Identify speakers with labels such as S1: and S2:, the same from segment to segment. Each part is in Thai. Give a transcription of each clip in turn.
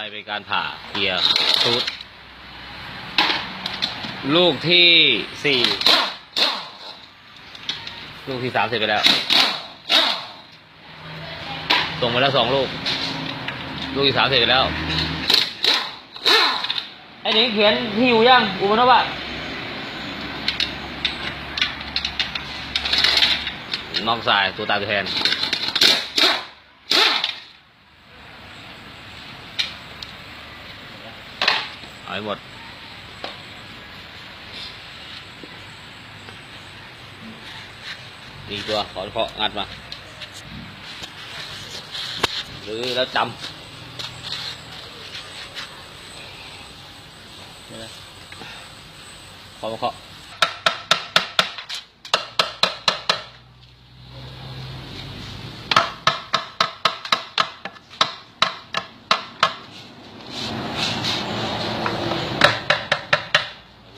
S1: ไปเป็นการผ่าเกียร์ชุดลูกที่สี่ลูกที่สามเสร็จไปแล้ว ส่งมาแล้วสองลูก ลูกที่สามเสร็จไปแล้วไอ้นี่เขียนที่อยู่ยังอุปนวะนอกสายตัวตาตัวแทน เอายหมด ดีตัว ขอเคาะงัดมา หรือแล้วจำขอมาเคาะ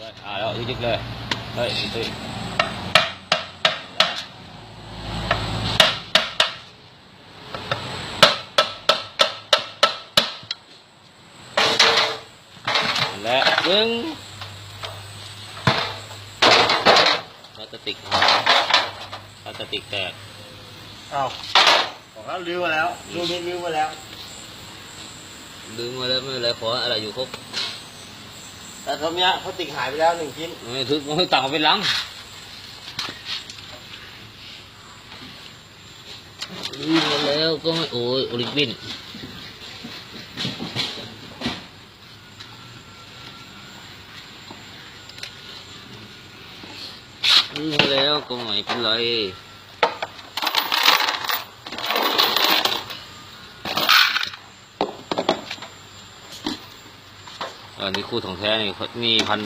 S1: เลยอ่าแล้วยึกๆเลย เฮ้ยเฮ้ยและปึ้งพลาสติกพลาสติกแตก
S2: เอาบอกว่าลื้อมาแล้วลูกนี้ลื้อมาแล้ว
S1: ดึงมาแล้วไม่เป็นไรขอ
S2: แต่ตอนเนี้ยพลาติกหายไปแล้วหนึ่งชิ้น
S1: ไม่ทึกไม่ต่างไปล้างดึงมาแล้วก็ไม่โอ้ยโอลิมปินดึงมาแล้วก็ไม่เป็นไร อันนี้คู่ของแท้นี่เขามีพัน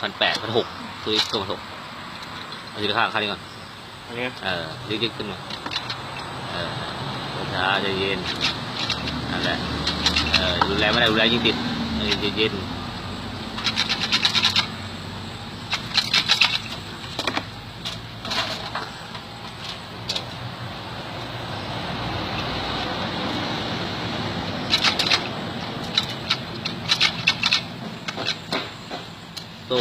S1: พันแปดพันหกตัวนี้ตัวพันหกเอาทีละข้างข้างนี้ก่อน
S2: อันนี้
S1: เออยึกๆขึ้นมาเออช้าๆใจเย็นนั่นแหละเออดูแลไม่ได้ดูแลยิ่งติดเออใจเย็น โซ่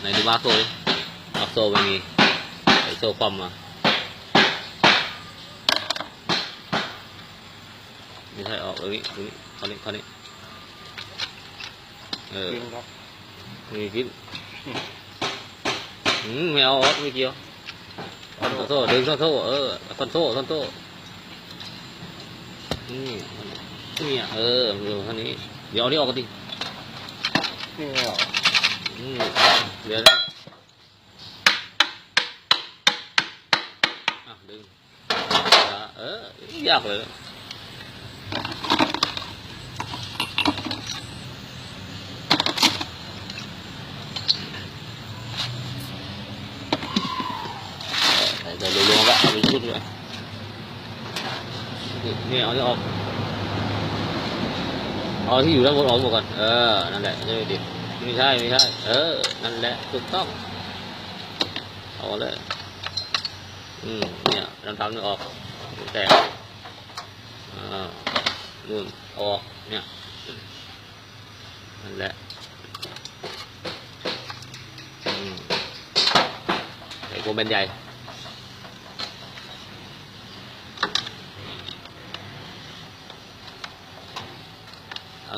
S1: ไหนดูมาร์คโซ่ดิมาร์คโซ่ไม่มีไอโซ่ความมาไม่ใช่ออกตรงนี้ตรงนี้ข้อนี้ข้อนี้เออ
S2: จริงครับ
S1: มีพิษอืมไม่เอาออกไม่เกี่ยวท่อนโซ่ดึงท่อนโซ่เออท่อนโซ่ท่อนโซ่นี่นี่อะเออดูท่อนนี้เดี๋ยวเอานี้ออกกันดิ
S2: นี่ไม่ออก
S1: อืมเดี๋ยวนะอะดึงอะเออยากเลยเออเดี๋ยวลงๆก็เอา ไม่ใช่ไม่ใช่ เออ นั่นแหละถูกต้อง เอาเลย อืม เนี่ยทำทำนี่ออก แตกอ่านู่นออก เนี่ย นั่นแหละอืมใส่โกมเป็นใหญ่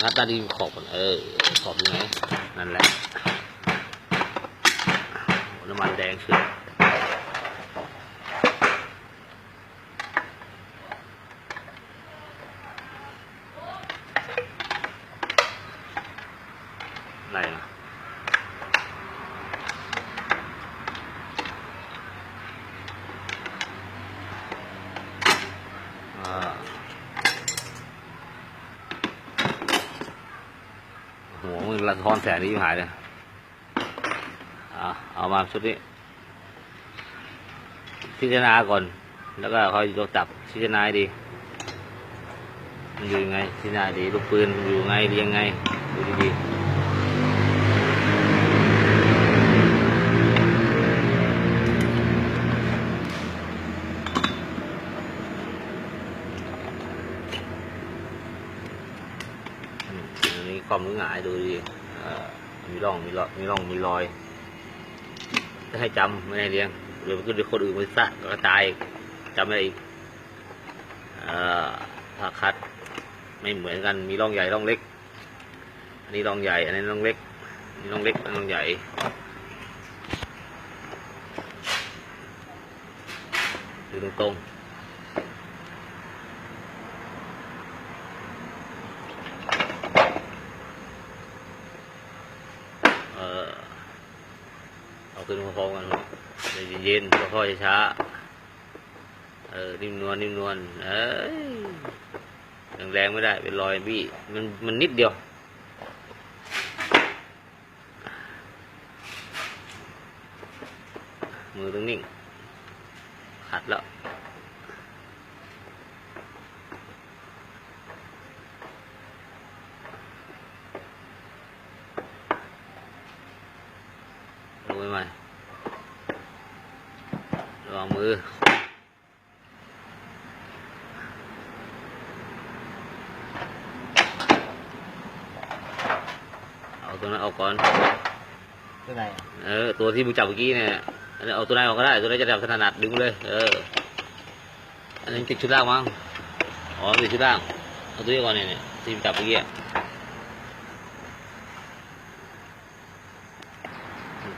S1: เอางัดตาดีขอบก่อนเออขอบยังไงนั่นแหละน้ำมันแดงเชียวอะไรนะอ่า หัวมึงละท้อนแสงนี้หายเลยเอาเอามาชุดนี้ พิจารณาก่อน แล้วก็คอยยกจับพิจารณาดี มันอยู่ยังไงพิจารณาดี ลูกปืนมันอยู่ยังไงเรียงไง ดูดีๆ อมอมหรือหงายดูดีมีร่องมีรองมีร่องมีรอยจะให้จำไม่ให้เลี้ยงเดี๋ยวก็เดี๋ยวคนอื่นมันซะก็กระจายจำไม่ได้อีกเอ่อถ้าคัดไม่เหมือนกันมีร่องใหญ่ร่องเล็ก อันนี้ร่องใหญ่อันนี้ร่องเล็กนนี้ร่องเล็กอันนี้ร่องใหญ่ดูตรงๆ เออเอา ขึ้นพร้อมกันเย็นเย็นๆค่อยช้าเออนิ่มนวลนิ่มนวลเอ้ยแรงๆไม่ได้เป็นรอยบี้มันมันนิดเดียวมือต้องนิ่งขัดแล้วลงไปใหม่ ระวังมือ เอาตัวนั้นออกก่อน
S2: ตัวไหน
S1: เออ ตัวที่มึงจับเมื่อกี้เนี่ยอันนี้เอาตัวไหนออกก็ได้ ตัวไหนจะจับถนัดดึงเลย เออ อันนี้ติดชุดล่างมั้ง อ๋อติดชุดล่าง เอาตัวนี้ก่อนเนี่ยเนี่ยที่มึงจับเมื่อกี้อะ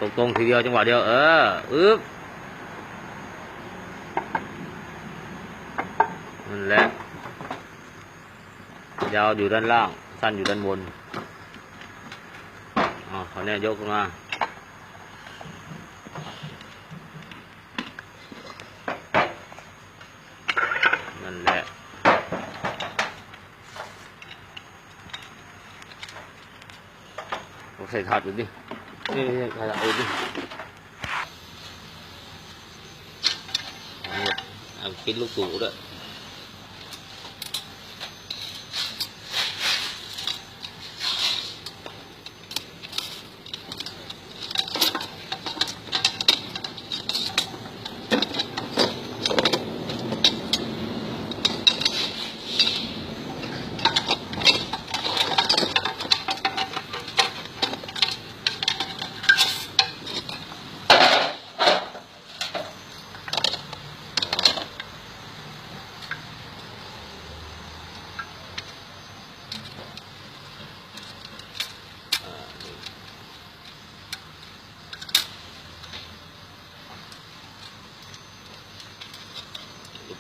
S1: ตรงๆทีเดียวจังหวะเดียว เอออึ๊บนั่น แหละยาวอยู่ด้านล่าง สั้นอยู่ด้านบนอ๋อเขาวเนี่ยยกขึ้นมานั่นแหละเอาใส่ถาดดูดินี่นี่ใส่ถาดดูดิเอาหมดเอากินลูกตู่ด้วย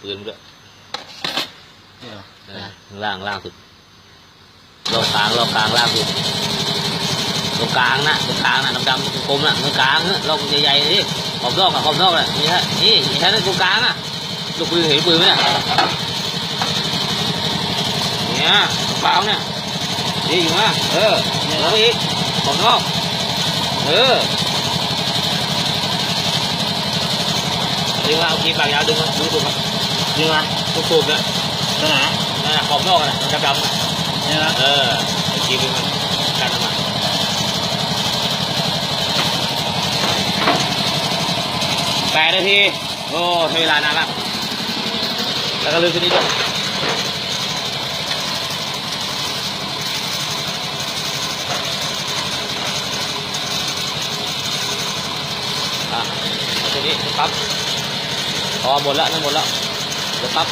S1: ดูปืนมาด้วย
S2: นี่เหรอ
S1: เออข้างล่างล่างสุดรอบกลางรอบกลางล่างสุดตรงกลางนะตรงกลางนะดำๆกลมๆนะตรงกลางนะรอบใหญ่ๆนี่ขอบนอกอะขอบนอกอะนี่ฮะนี่แค่นั้นตรงกลางอะลูกปืนเห็นปืนไหมเนี่ยเนี่ยตรงกลางเนี่ยนี่อยู่นะเออแล้วไปอีกขอบนอกเออดึงมาเอาคีบปากยาวดึงมาดูถูกมา
S2: ยิงมา
S1: ทุกสูบเนี่ย
S2: ตัวไหน
S1: นั่นน่ะขอบนอกน่ะมันดำๆน่ะ
S2: นี่นะ
S1: เออไอ้ทีมมันกันมาแปดนาทีโอ้ใช้เวลานานละแล้วก็ลืมชุดนี้ด้วยอะเอาชุดนี้ปั๊บพอหมดแล้วนั่นหมดแล้ว เดี๋ยวปั๊บ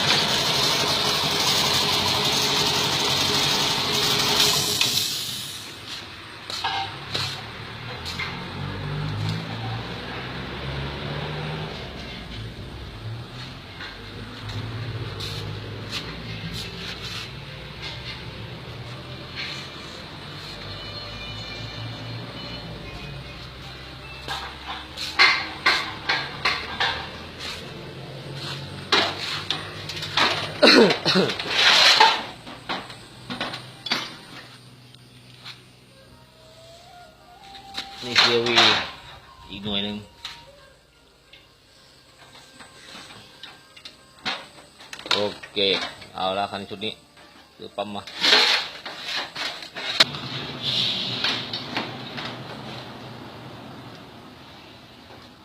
S1: นี่คือวีอีกหน่วยหนึ่งโอเค เอาละคันชุดนี้คือปั๊มมา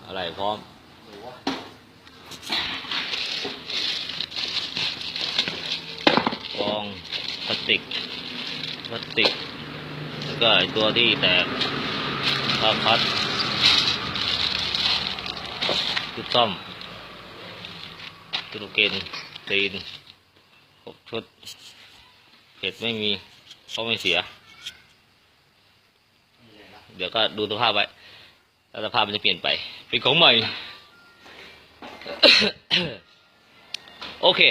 S1: อะไรพร้อมกองพลาสติกพลาสติกก็ไอตัวที่แตก ผ้าคัดชุดซ่อมชุดลูกเกนตีนหกชุดเห็ดไม่มีเพราะไม่เสีย เดี๋ยวก็ดูสภาพไว้แล้วสภาพมันจะเปลี่ยนไป เป็นของใหม่ โอเค